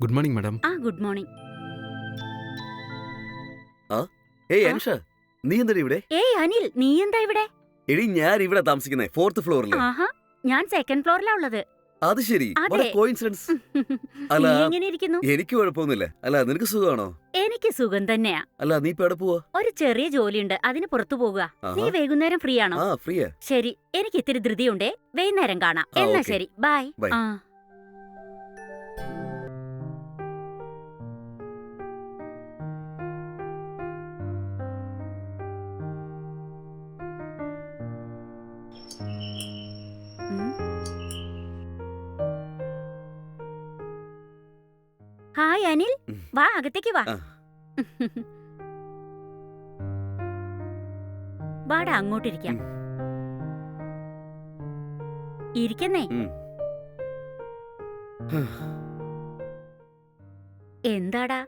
Good morning madam ആ good morning ഏയ് അൻഷ നീ എന്താ ഇവിടെ? ഏയ് അനിൽ നീ എന്താ ഇവിടെ? എടി ഞാൻ ഇവിടെ താമസിക്കുന്നേ ഫോർത്ത് ഫ്ലോറിൽ ആഹാ ഞാൻ സെക്കൻഡ് ഫ്ലോറിലാ ഉള്ളത്. അത് ശരി അതെ. കോയിൻസിഡൻസ് അല്ല. നീ എങ്ങനെ ഇരിക്കുന്നു? എനിക്ക് കുഴപ്പമൊന്നുമില്ല. അല്ല നിനക്ക് സുഖമാണോ? എനിക്ക് സുഖം തന്നെയാ. അല്ല നീ ഇപ്പൊ എവിടെ പോവാ? ഒരു ചെറിയ ജോലിയുണ്ട് അതിന് പുറത്തു പോകുക നീ ആഹാ. വൈകുന്നേരം ഫ്രീ ആണോ ആ ഫ്രീയാ. ശരി എനിക്ക് ഇത്തിരി ധൃതിയുണ്ടേ വൈകുന്നേരം കാണാം. ആ, എന്നാ. ശരി ബൈ ബൈ. ആ. ഹായ് അനിൽ. വാ അകത്തേക്ക് വാ. വാടാ അങ്ങോട്ടിരിക്കാം. ഇരിക്കുന്നേ. എന്താടാ?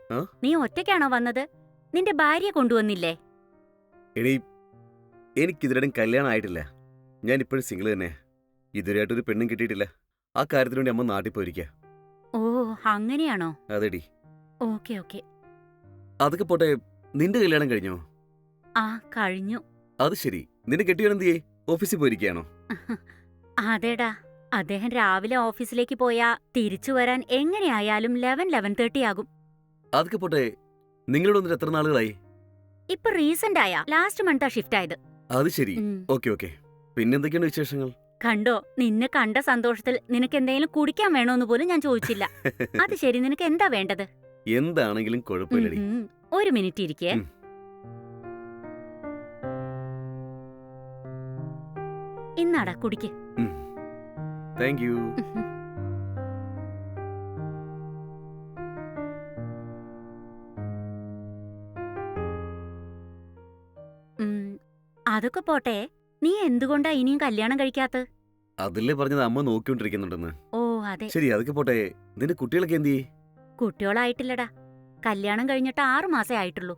നീ ഒറ്റയ്ക്കാണോ വന്നത്? നിന്റെ ഭാര്യ കൊണ്ടുവന്നില്ലേ? എനിക്ക് എനിക്കിതിരടും കല്യാണം ആയിട്ടില്ല. ഞാൻ ഇപ്പോഴും സിംഗിൾ തന്നെ. ഇതുവരെയായിട്ടൊരു പെണ്ണും കിട്ടിയിട്ടില്ല. ആ കാര്യത്തിന് വേണ്ടി അമ്മ നാട്ടിൽ പോയിരിക്കുക ഓ അങ്ങനെയാണോ? അതെടി. Okay okay. അതൊക്കെ പോട്ടെ നിന്റെ കല്യാണം കഴിഞ്ഞോ? ആ കഴിഞ്ഞു. അത് ശരി. നിന്റെ കെട്ടിയവനെന്തിയേ ഓഫീസിൽ പോയിരിക്കുകയാണോ? അതേടാ അദ്ദേഹം രാവിലെ ഓഫീസിലേക്ക് പോയാ തിരിച്ചു വരാൻ എങ്ങനെയായാലും ലെവൻ ലെവൻ തേർട്ടി ആകും അതൊക്കെ പോട്ടെ നിങ്ങളോട് വന്നിട്ട് എത്ര നാളുകളായി? ഇപ്പൊ റീസെന്റ് ആയാ ലാസ്റ്റ് മന്താ ഷിഫ്റ്റ് ആയത്. അത് ശരി. ഉം. Okay okay. പിന്നെന്തൊക്കെയാണ് വിശേഷങ്ങൾ? കണ്ടോ നിന്നെ കണ്ട സന്തോഷത്തിൽ നിനക്ക് എന്തെങ്കിലും കുടിക്കാൻ വേണോന്ന് പോലും ഞാൻ ചോദിച്ചില്ല. അത് ശരി നിനക്ക് എന്താ വേണ്ടത്? എന്താണെങ്കിലും കുഴപ്പമില്ലടി. ഉം, ഒരു മിനിറ്റ് ഇരിക്കേ. ഉം. ഇന്നാടാ കുടിക്ക്. താങ്ക് യു ഉം, അതൊക്കെ പോട്ടെ. നീ എന്തുകൊണ്ടാ ഇനിയും കല്യാണം കഴിക്കാത്ത അതില്ലേ പറഞ്ഞത് അമ്മ നോക്കിക്കൊണ്ടിരിക്കുന്നുണ്ടെന്ന്. ഓ അതെ. ശരി അതൊക്കെ പോട്ടെ. നിന്റെ കുട്ടികളൊക്കെ എന്തി കുട്ടികളായിട്ടില്ലടാ. കല്യാണം കഴിഞ്ഞിട്ട് ആറു മാസേ ആയിട്ടുള്ളൂ.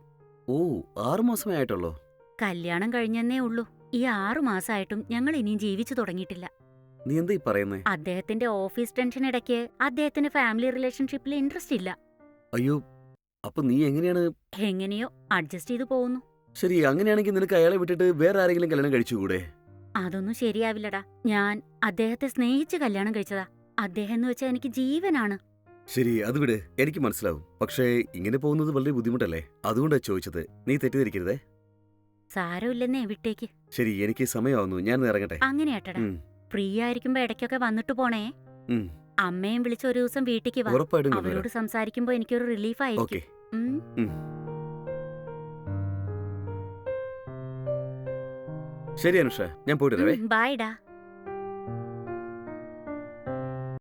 ഓ ആറു മാസമേ ആയിട്ടുള്ളൂ? കല്യാണം കഴിഞ്ഞെന്നേ ഉള്ളൂ. ഈ ആറു മാസമായിട്ടും ഞങ്ങൾ ഇനിയും ജീവിച്ചു തുടങ്ങിയിട്ടില്ല. നീ എന്താ ഈ പറയുന്നേ? അദ്ദേഹത്തിന്റെ ഓഫീസ് ടെൻഷൻ ഇടയ്ക്ക് അദ്ദേഹത്തിന്റെ ഫാമിലി റിലേഷൻഷിപ്പിൽ ഇൻട്രസ്റ്റ് ഇല്ല. അയ്യോ അപ്പൊ നീ എങ്ങനെയാണ്? എങ്ങനെയോ അഡ്ജസ്റ്റ് ചെയ്തു പോകുന്നു. ശരി അങ്ങനെയാണെങ്കിൽ നിനക്ക് അയാളെ വിട്ടിട്ട് വേറെ ആരെങ്കിലും കല്യാണം കഴിച്ചുകൂടെ? അതൊന്നും ശരിയാവില്ലടാ. ഞാൻ അദ്ദേഹത്തെ സ്നേഹിച്ച് കല്യാണം കഴിച്ചതാ. അദ്ദേഹം എന്ന് വെച്ചാൽ എനിക്ക് ജീവനാണ്. ശരി അത് വിട്. എനിക്ക് മനസ്സിലാവും. പക്ഷേ ഇങ്ങനെ പോകുന്നത് വളരെ ബുദ്ധിമുട്ടല്ലേ? അതുകൊണ്ടാ ചോദിച്ചത്. നീ തെറ്റിദ്ധരിക്കരുതേ. സാരമില്ലെന്നേ വിട്ടേക്ക്. ശരി എനിക്ക് സമയമാവുന്നു. ഞാൻ ഇറങ്ങട്ടെ. അങ്ങനെയാട്ടടാ ഉം, ഫ്രീ ആയിരിക്കുമ്പോ ഇടയ്ക്കൊക്കെ വന്നിട്ട് പോണേ. ഉം. അമ്മയും വിളിച്ച് ഒരു ദിവസം വീട്ടിക്ക് വാ. ഉറപ്പായിട്ടും അവരോട് കൊണ്ടുവരാം സംസാരിക്കുമ്പോ എനിക്കൊരു റിലീഫ് ഓക്കെ. ആയിരിക്കും ഉം. ശരി അനുഷ ഞാൻ പോയിട്ട് വരാവേ. ബൈഡാ